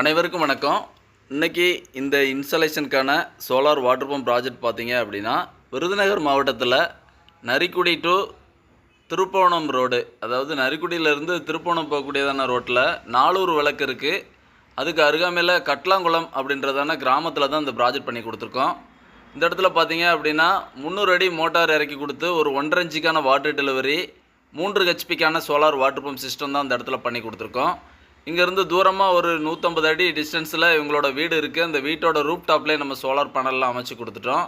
அனைவருக்கும் வணக்கம். இன்னைக்கு இந்த இன்ஸ்டலேஷனுக்கான சோலார் வாட்டர் பம்ப் ப்ராஜெக்ட் பார்த்தீங்க அப்படின்னா விருதுநகர் மாவட்டத்தில் நரிக்குடி டு திருப்போணம் ரோடு அதாவது நரிக்குடியிலேருந்து திருப்போணம் போகக்கூடியதான ரோட்டில் நாலூர் விளக்கு இருக்குது அதுக்கு அருகாமையில் கட்லாங்குளம் அப்படின்றதான கிராமத்தில் தான் இந்த ப்ராஜெக்ட் பண்ணி கொடுத்துருக்கோம். இந்த இடத்துல பார்த்தீங்க அப்படின்னா முந்நூறு அடி மோட்டார் இறக்கி கொடுத்து ஒரு ஒன்றரை இன்ச்சுக்கான வாட்டர் டெலிவரி மூன்று ஹெச்பிக்கான சோலார் வாட்டர் பம்ப் சிஸ்டம் தான் இந்த இடத்துல பண்ணி கொடுத்துருக்கோம். இங்கேருந்து தூரமாக ஒரு நூற்றம்பது அடி டிஸ்டன்ஸில் இவங்களோட வீடு இருக்குது அந்த வீட்டோட ரூப் டாப்லேயே நம்ம சோலார் பேனல்லாம் அமைச்சு கொடுத்துட்டோம்.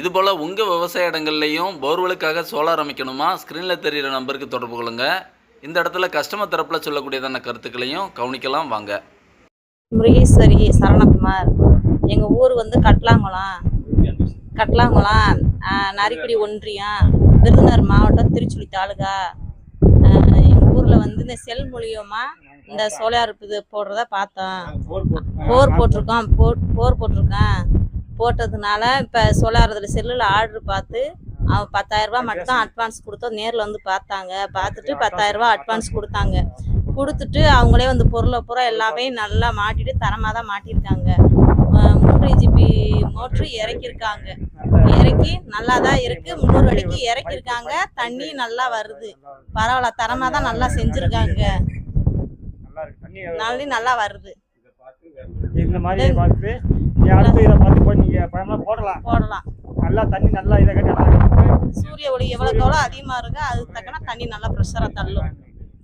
இதுபோல் உங்கள் விவசாய இடங்கள்லையும் போர்வெலுக்காக சோலார் அமைக்கணுமா? ஸ்க்ரீனில் தெரிகிற நம்பருக்கு தொடர்பு கொள்ளுங்கள் இந்த இடத்துல கஸ்டமர் தரப்பில் சொல்லக்கூடியதான கருத்துக்களையும் கவனிக்கலாம். வாங்க. முருகேஸ்வரி சரணகுமார். எங்கள் ஊர் வந்து கட்லாங்குளம். கட்லாங்குளம் நரிக்குடி ஒன்றியம் விருதுநகர் மாவட்டம் திருச்சுழி தாலுகா. வந்து இந்த செல் மூலியமாக இந்த சோலார் இது போடுறத பார்த்தோம். போர் போட்டிருக்கோம். போர் போட்டிருக்கேன். போட்டதுனால இப்போ சோலார் இதில் செல்லில் ஆர்டர் பார்த்து அவன் பத்தாயிரரூபா மட்டும் அட்வான்ஸ் கொடுத்தோம். நேரில் வந்து பார்த்தாங்க. பார்த்துட்டு பத்தாயிரரூபா அட்வான்ஸ் கொடுத்தாங்க. கொடுத்துட்டு அவங்களே வந்து பொருளை பூரா எல்லாமே நல்லா மாட்டிட்டு தரமாக தான் மாட்டியிருக்காங்க மூன்று ஜிபி மோட்ரு இறக்கியிருக்காங்க. இறக்கி நல்லா தான் இருக்கு. முந்நூறு அடிக்கு இறக்கியிருக்காங்க. தண்ணி நல்லா வருது. பரவாயில்ல. தரமாக தான் நல்லா செஞ்சுருக்காங்க நல்லா இருக்கு. தண்ணி தண்ணி நல்லா வருது. இந்த மாதிரி பார்த்து அடுத்து இதை பார்த்து போய் நீங்க பழமெல்லாம் போடலாம். போடலாம். நல்லா தண்ணி நல்லா இதை கட்டி நல்லா. சூரிய ஒளி எவ்வளோ தோளோ அதிகமாக இருக்கு அதுக்கு தக்கன தண்ணி நல்லா ப்ரெஷராக தள்ளும்.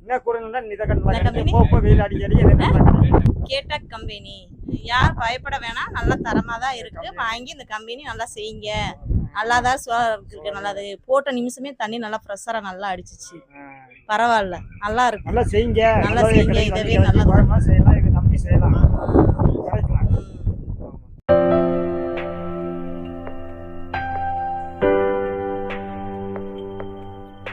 என்ன நீ இதை கட்டி வெயில் அடிக்க அடிக்க. கேட்டாக் கம்பெனி. யார் பயப்பட வேணாம் நல்லா தரமாக தான் இருக்கு. வாங்கி இந்த கம்பெனி நல்லா செய்யுங்க. நல்லா தான் இருக்கு நல்லது. போட்ட நிமிஷமே தண்ணி நல்லா ப்ரெஷராக நல்லா அடிச்சிச்சு. பரவாயில்ல. நல்லா இருக்கு. நல்லா செய்யுங்க. நல்லா நல்லா செய்யுங்க. இதவே நல்லா செய்யலாம்.